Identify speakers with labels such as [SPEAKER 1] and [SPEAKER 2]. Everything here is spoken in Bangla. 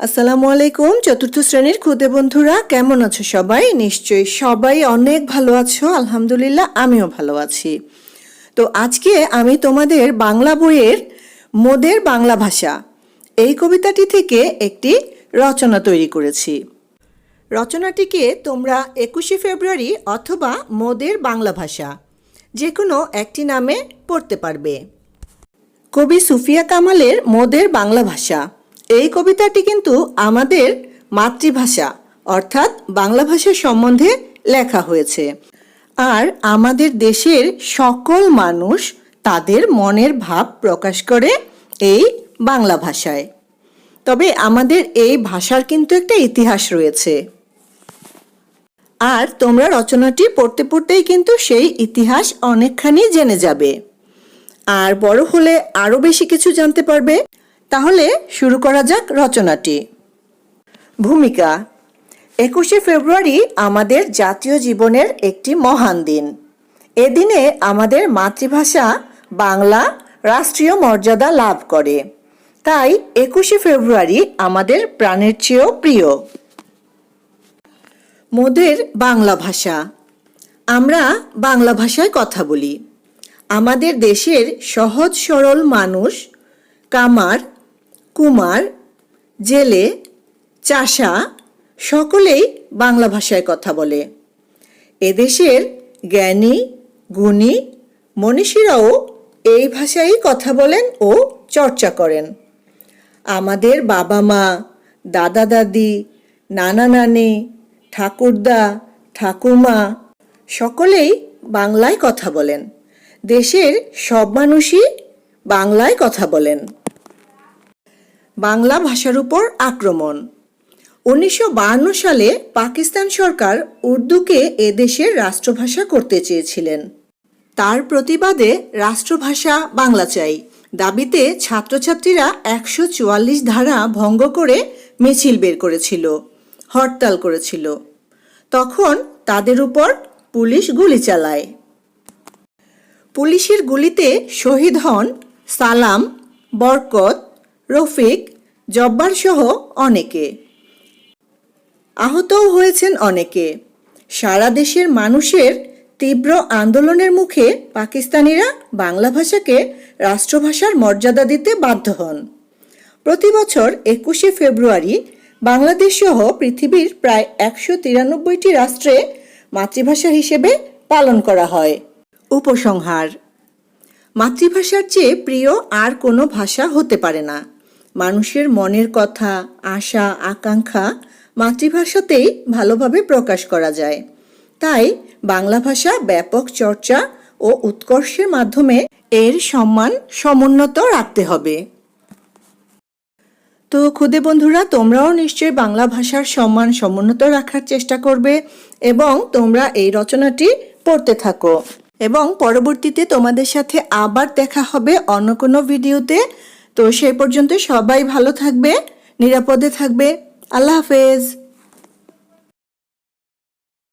[SPEAKER 1] আসসালামু আলাইকুম, চতুর্থ শ্রেণির খুদে বন্ধুরা, কেমন আছো সবাই? নিশ্চয়ই সবাই অনেক ভালো আছো, আলহামদুলিল্লাহ আমিও ভালো আছি। তো আজকে আমি তোমাদের বাংলা বইয়ের মোদের বাংলা ভাষা, এই কবিতাটি থেকে একটি রচনা তৈরি করেছি। রচনাটিকে তোমরা একুশে ফেব্রুয়ারি অথবা মোদের বাংলা ভাষা যে কোনো একটি নামে পড়তে পারবে। কবি সুফিয়া কামালের মোদের বাংলা ভাষা এই কবিতাটি কিন্তু আমাদের মাতৃভাষা, অর্থাৎ বাংলা ভাষা সম্বন্ধে লেখা হয়েছে। আর আমাদের দেশের সকল মানুষ তাদের মনের ভাব প্রকাশ করে এই বাংলা ভাষায়। তবে আমাদের এই ভাষার কিন্তু একটা ইতিহাস রয়েছে। আর তোমরা রচনাটি পড়তে পড়তেই কিন্তু সেই ইতিহাস অনেকখানি জেনে যাবে। আর বড় হলে আরও বেশি কিছু জানতে পারবে। তাহলে শুরু করা যাক রচনাটি। ভূমিকা, একুশে ফেব্রুয়ারি আমাদের জাতীয় জীবনের একটি মহান দিন। এদিনে আমাদের মাতৃভাষা বাংলা রাষ্ট্রীয় মর্যাদা লাভ করে। তাই একুশে ফেব্রুয়ারি আমাদের প্রাণের চেয়েও প্রিয়। মোদের বাংলা ভাষা। আমরা বাংলা ভাষায় কথা বলি। আমাদের দেশের সহজ সরল মানুষ কামার কুমার, জেলে, চাষা, সকলেই বাংলা ভাষায় কথা বলে। এদেশের জ্ঞানী, গুণী মনীষীরাও এই ভাষায় কথা বলেন ও চর্চা করেন। আমাদের বাবা মা, দাদা দাদি, নানা নানি, ঠাকুরদা ঠাকুমা সকলেই বাংলায় কথা বলেন। দেশের সব মানুষই বাংলায় কথা বলেন। বাংলা ভাষার উপর আক্রমণ। উনিশশো বায়ান্ন সালে পাকিস্তান সরকার উর্দুকে এদেশের রাষ্ট্রভাষা করতে চেয়েছিলেন। তার প্রতিবাদে রাষ্ট্রভাষা বাংলা চাই। দাবিতে ছাত্রছাত্রীরা একশো চুয়াল্লিশ ধারা ভঙ্গ করে মিছিল বের করেছিল, হরতাল করেছিল। তখন তাদের উপর পুলিশ গুলি চালায়। পুলিশের গুলিতে শহীদ হন সালাম, বরকত, রফিক জব্বার সহ অনেকে। আহতও হয়েছেন অনেকে। সারা দেশের মানুষের তীব্র আন্দোলনের মুখে পাকিস্তানিরা বাংলা ভাষাকে রাষ্ট্রভাষার মর্যাদা দিতে বাধ্য হন। প্রতি বছর একুশে ফেব্রুয়ারি বাংলাদেশ সহ পৃথিবীর প্রায় একশো তিরানব্বইটি রাষ্ট্রে মাতৃভাষা হিসেবে পালন করা হয়। উপসংহার। মাতৃভাষার চেয়ে প্রিয় আর কোনো ভাষা হতে পারে না। মানুষের মনের কথা, আশা, আকাঙ্ক্ষা মাতৃভাষাতেই ভালোভাবে প্রকাশ করা যায়। তাই বাংলা ভাষা ব্যাপক চর্চা ও উৎকর্ষের মাধ্যমে এর সম্মান সমুন্নত রাখতে হবে। তো খুদে বন্ধুরা, তোমরাও নিশ্চয়ই বাংলা ভাষার সম্মান সমুন্নত রাখার চেষ্টা করবে এবং তোমরা এই রচনাটি পড়তে থাকো। এবং পরবর্তীতে তোমাদের সাথে আবার দেখা হবে অন্য কোনো ভিডিওতে। তো সেই পর্যন্ত সবাই ভালো থাকবে নিরাপদে থাকবে। আল্লাহ হাফেজ।